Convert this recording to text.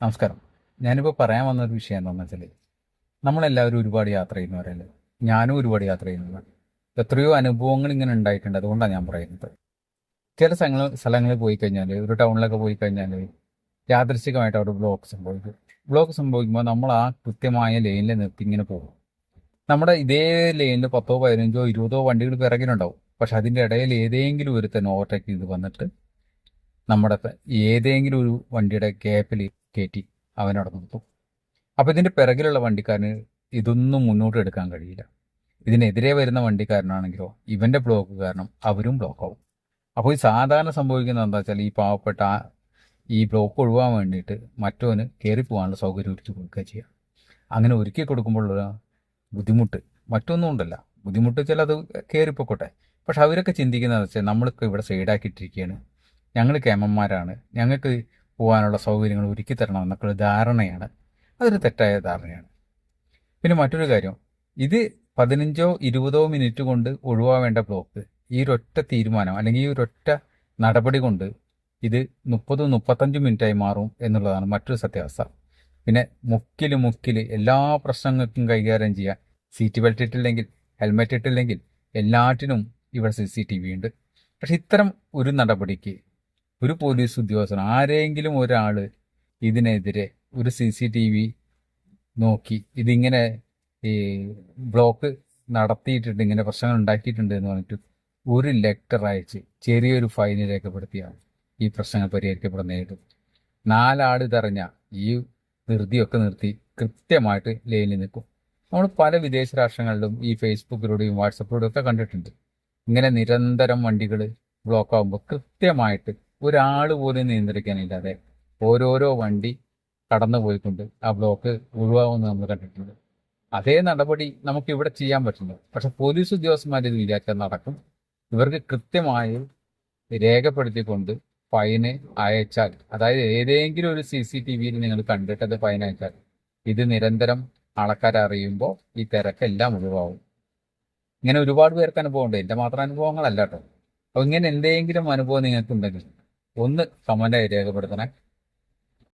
നമസ്കാരം. ഞാനിപ്പോൾ പറയാൻ വന്ന ഒരു വിഷയം എന്താണെന്ന് വെച്ചാൽ നമ്മളെല്ലാവരും ഒരുപാട് യാത്ര ചെയ്യുന്നവരല്ലേ ഞാനും ഒരുപാട് യാത്ര ചെയ്യുന്നവരാണ് എത്രയോ അനുഭവങ്ങൾ ഇങ്ങനെ ഉണ്ടായിട്ടുണ്ട് അതുകൊണ്ടാണ് ഞാൻ പറയുന്നത്. ചില സ്ഥലങ്ങൾ സ്ഥലങ്ങളിൽ പോയി കഴിഞ്ഞാൽ ഒരു ടൗണിലൊക്കെ പോയി കഴിഞ്ഞാൽ യാദൃശികമായിട്ട് അവിടെ ബ്ലോക്ക് സംഭവിക്കും. ബ്ലോക്ക് സംഭവിക്കുമ്പോൾ നമ്മൾ ആ കൃത്യമായ ലൈനിൽ നിർത്തി ഇങ്ങനെ പോകും. നമ്മുടെ ഇതേ ലൈനിൽ പത്തോ പതിനഞ്ചോ ഇരുപതോ വണ്ടികൾ പിറകിലുണ്ടാവും. പക്ഷെ അതിന്റെ ഇടയിൽ ഏതെങ്കിലും ഒരുത്തൻ ഓവർടേക്ക് ചെയ്ത് വന്നിട്ട് നമ്മുടെ ഏതെങ്കിലും ഒരു വണ്ടിയുടെ ഗ്യാപ്പിൽ കയറ്റി അവനവിടെ നിർത്തും. അപ്പോൾ ഇതിന്റെ പിറകിലുള്ള വണ്ടിക്കാരന് ഇതൊന്നും മുന്നോട്ട് എടുക്കാൻ കഴിയില്ല. ഇതിനെതിരെ വരുന്ന വണ്ടിക്കാരനാണെങ്കിലോ ഇവന്റെ ബ്ലോക്ക് കാരണം അവരും ബ്ലോക്ക് ആവും. അപ്പോൾ ഈ സാധാരണ സംഭവിക്കുന്നത് എന്താ വെച്ചാൽ ഈ പാവപ്പെട്ട ഈ ബ്ലോക്ക് ഒഴിവാൻ വേണ്ടിയിട്ട് മറ്റവന് കയറി പോകാനുള്ള സൗകര്യം ഒരുക്കി കൊടുക്കുക ചെയ്യുക അങ്ങനെ ഒരുക്കി കൊടുക്കുമ്പോഴുള്ള ബുദ്ധിമുട്ട് മറ്റൊന്നും ഉണ്ടല്ല. ബുദ്ധിമുട്ട് വെച്ചാൽ അത് കയറിപ്പോക്കോട്ടെ പക്ഷെ അവരൊക്കെ ചിന്തിക്കുന്നത് വെച്ചാൽ നമ്മൾക്ക് ഇവിടെ സൈഡാക്കിയിട്ടിരിക്കുകയാണ് ഞങ്ങൾ കേമന്മാരാണ് ഞങ്ങൾക്ക് പോകാനുള്ള സൗകര്യങ്ങൾ ഒരുക്കി തരണം എന്നൊക്കെ ധാരണയാണ്. അതൊരു തെറ്റായ ധാരണയാണ്. പിന്നെ മറ്റൊരു കാര്യം. ഇത് പതിനഞ്ചോ ഇരുപതോ മിനിറ്റ് കൊണ്ട് ഒഴിവാവേണ്ട ബ്ലോക്ക്. ഈ ഒരൊറ്റ തീരുമാനം അല്ലെങ്കിൽ ഈ ഒരൊറ്റ നടപടി കൊണ്ട് ഇത് മുപ്പത് മുപ്പത്തഞ്ച് മിനിറ്റായി മാറും എന്നുള്ളതാണ് മറ്റൊരു സത്യാവസ്ഥ. പിന്നെ മുക്കിൽ മുക്കിൽ എല്ലാ പ്രശ്നങ്ങൾക്കും കൈകാര്യം ചെയ്യാൻ സീറ്റ് ബെൽറ്റ് ഇട്ടില്ലെങ്കിൽ ഹെൽമെറ്റ് ഇട്ടില്ലെങ്കിൽ എല്ലാറ്റിനും ഇവിടെ സി സി ടി വി ഉണ്ട്. പക്ഷെ ഇത്തരം ഒരു നടപടിക്ക് ഒരു പോലീസ് ഉദ്യോഗസ്ഥൻ ആരെങ്കിലും ഒരാൾ ഇതിനെതിരെ ഒരു സി സി ടി വി നോക്കി ഇതിങ്ങനെ ഈ ബ്ലോക്ക് നടത്തിയിട്ടുണ്ട് ഇങ്ങനെ പ്രശ്നങ്ങൾ ഉണ്ടാക്കിയിട്ടുണ്ട് എന്ന് പറഞ്ഞിട്ട് ഒരു ലെറ്റർ അയച്ച് ചെറിയൊരു ഫൈന് രേഖപ്പെടുത്തിയാണ് ഈ പ്രശ്നങ്ങൾ പരിഹരിക്കപ്പെടുന്നതായിട്ട്. നാലാൾ ഇതറിഞ്ഞ ഈ നിർത്തിയൊക്കെ നിർത്തി കൃത്യമായിട്ട് ലൈനിൽ നിൽക്കും. നമ്മൾ പല വിദേശ രാഷ്ട്രങ്ങളിലും ഈ ഫേസ്ബുക്കിലൂടെയും വാട്സപ്പിലൂടെയും ഒക്കെ കണ്ടിട്ടുണ്ട്. ഇങ്ങനെ നിരന്തരം വണ്ടികൾ ബ്ലോക്ക് ആകുമ്പോൾ കൃത്യമായിട്ട് ഒരാൾ പോലും നിയന്ത്രിക്കാനില്ലാതെ ഓരോരോ വണ്ടി കടന്നു പോയിക്കൊണ്ട് ആ ബ്ലോക്ക് ഒഴിവാകുമെന്ന് നമ്മൾ കണ്ടിട്ടുണ്ട്. അതേ നടപടി നമുക്ക് ഇവിടെ ചെയ്യാൻ പറ്റില്ല. പക്ഷെ പോലീസ് ഉദ്യോഗസ്ഥന്മാർ ഇത് വിചാരിച്ചാൽ നടക്കും. ഇവർക്ക് കൃത്യമായി രേഖപ്പെടുത്തിക്കൊണ്ട് ഫൈന് അയച്ചാൽ അതായത് ഏതെങ്കിലും ഒരു സി സി ടി വിയിൽ നിങ്ങൾ കണ്ടിട്ടത് ഫൈൻ അയച്ചാൽ ഇത് നിരന്തരം ആൾക്കാർ അറിയുമ്പോൾ ഈ തിരക്കെല്ലാം ഒഴിവാകും. ഇങ്ങനെ ഒരുപാട് പേർക്ക് അനുഭവം ഉണ്ട് എന്റെ മാത്രം അനുഭവങ്ങളല്ല കേട്ടോ. അപ്പോൾ ഇങ്ങനെ എന്തെങ്കിലും അനുഭവം നിങ്ങൾക്കുണ്ടെങ്കിൽ ഒന്ന് കമന്റായി രേഖപ്പെടുത്തണേ.